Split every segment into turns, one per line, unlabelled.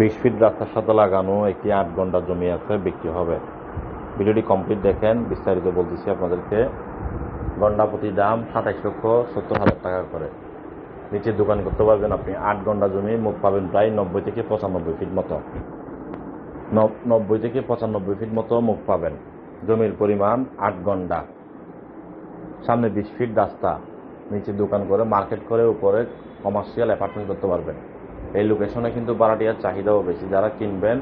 বিশ ফিট রাস্তার সাথে লাগানো একটি আট ঘণ্টা জমি আছে, বিক্রি হবে। ভিডিওটি কমপ্লিট দেখেন, বিস্তারিত বলতেছি আপনাদেরকে। ঘণ্টা প্রতি দাম সাতাইশ লক্ষ সত্তর হাজার টাকা করে। নিচে দোকান করতে পারবেন আপনি, আট ঘণ্টা জমি মুখ পাবেন প্রায় নব্বই থেকে পঁচানব্বই ফিট মতো। নব- নব্বই থেকে পঁচানব্বই ফিট মতো মুখ পাবেন। জমির পরিমাণ আট ঘণ্টা। সামনে বিশ ফিট রাস্তা। নিচে দোকান করে, মার্কেট করে, উপরে কমার্শিয়াল অ্যাপার্টমেন্ট করতে পারবেন। এই লোকেশনে কিন্তু ভাড়াটিয়ার চাহিদাও বেশি। যারা কিনবেন,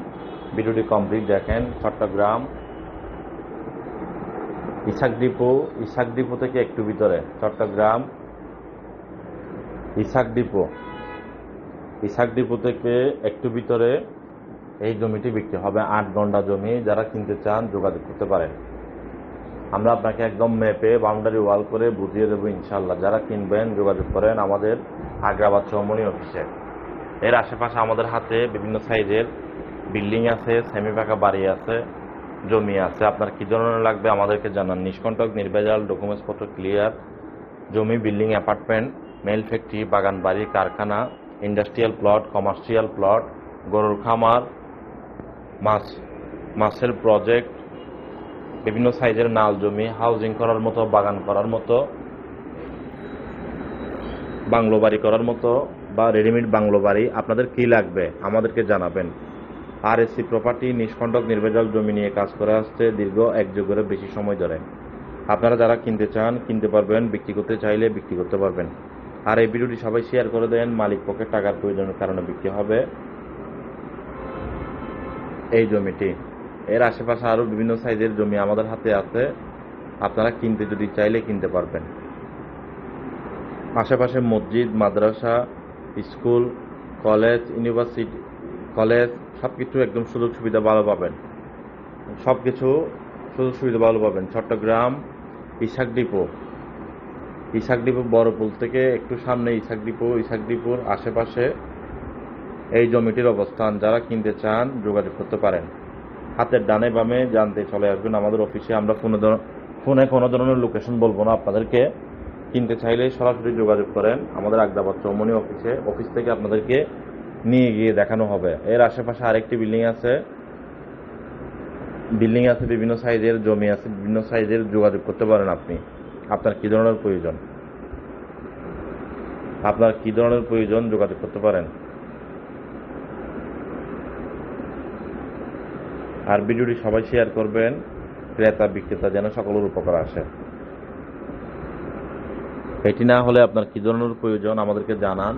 ভিডিওটি কমপ্লিট দেখেন, চট্টগ্রাম, ইসাক ডিপো ইসাক ডিপো থেকে একটু ভিতরে, চট্টগ্রাম, ইসাক ডিপো। ইসাক ডিপো থেকে একটু ভিতরে এই জমিটি বিক্রি হবে, আট ঘণ্টা জমি। যারা কিনতে চান, যোগাযোগ করতে পারেন। আমরা আপনাকে একদম ম্যাপে বাউন্ডারি ওয়াল করে বুঝিয়ে দেবো ইনশাল্লাহ যারা কিনবেন, যোগাযোগ করেন আমাদের আগ্রাবাদ চৌমনি অফিসে এর আশেপাশে আমাদের হাতে বিভিন্ন সাইজের বিল্ডিং আছে সেমি পাকা বাড়ি আছে, জমি আছে। আপনার কী ধরনের লাগবে আমাদেরকে জানান। নিষ্কণ্টক, নির্ভেজাল ডকুমেন্টসপত্র ক্লিয়ার জমি, বিল্ডিং অ্যাপার্টমেন্ট মেল ফ্যাক্টরি বাগান, বাড়ি, কারখানা ইন্ডাস্ট্রিয়াল প্লট কমার্শিয়াল প্লট গরুর খামার, মাছ, মাছের প্রজেক্ট বিভিন্ন সাইজের নাল জমি হাউজিং করার মতো, বাগান করার মতো। বাংলো বাড়ি করার মতো বা রেডিমেড বাংলো বাড়ি আপনাদের কি লাগবে? আমাদেরকে জানাবেন। আর এসি প্রপার্টি নিষ্কণ্টক নির্ভেজাল জমি নিয়ে কাজ করে আসছে দীর্ঘ এক যুগেরও বেশি সময় ধরে। আপনারা যারা কিনতে চান, কিনতে পারবেন, বিক্রি করতে চাইলে বিক্রি করতে পারবেন। আর এই ভিডিওটি সবাই শেয়ার করে দেন, মালিক পক্ষে টাকার প্রয়োজনের কারণে বিক্রি হবে এই জমিটি। এর আশেপাশে আরও বিভিন্ন সাইজের জমি আমাদের হাতে আছে। আপনারা কিনতে যদি চাইলে কিনতে পারবেন। আশেপাশে মসজিদ, মাদ্রাসা, স্কুল, কলেজ, ইউনিভার্সিটি, কলেজ সব কিছু একদম সুযোগ সুবিধা ভালো পাবেন। সব কিছু সুযোগ সুবিধা ভালো পাবেন। চট্টগ্রাম ইসাক ডিপো। ইসাক ডিপো বড়পুল থেকে একটু সামনে ইসাক ডিপো। ইসাক ডিপোর আশেপাশে এই জমিটির অবস্থান। যারা কিনতে চান, যোগাযোগ করতে পারেন। হাতের ডানে বামে জানতে চলে আসবেন। আমাদের অফিসে আমরা ধর- ফোনে কোনো ধরনের লোকেশন বলব না আপনাদেরকে। কিনতে চাইলে সরাসরি যোগাযোগ করেন। আমাদের আগদাবাদ চৌমনি অফিসে। অফিস থেকে আপনাদেরকে নিয়ে গিয়ে দেখানো হবে। এর আশেপাশে আরেকটি বিল্ডিং আছে। বিল্ডিং আছে বিভিন্ন সাইজের, জমি আছে, বিভিন্ন সাইজের, যোগাযোগ করতে পারেন আপনি। আপনার কী ধরনের প্রয়োজন? আপনার কী ধরনের প্রয়োজন, যোগাযোগ করতে পারেন। আর ভিডিওটি সবাই শেয়ার করবেন। ক্রেতা, বিক্রেতা যেন সকলের উপকার আসে। এটি না হলে আপনার কী ধরনের প্রয়োজন আমাদেরকে জানান।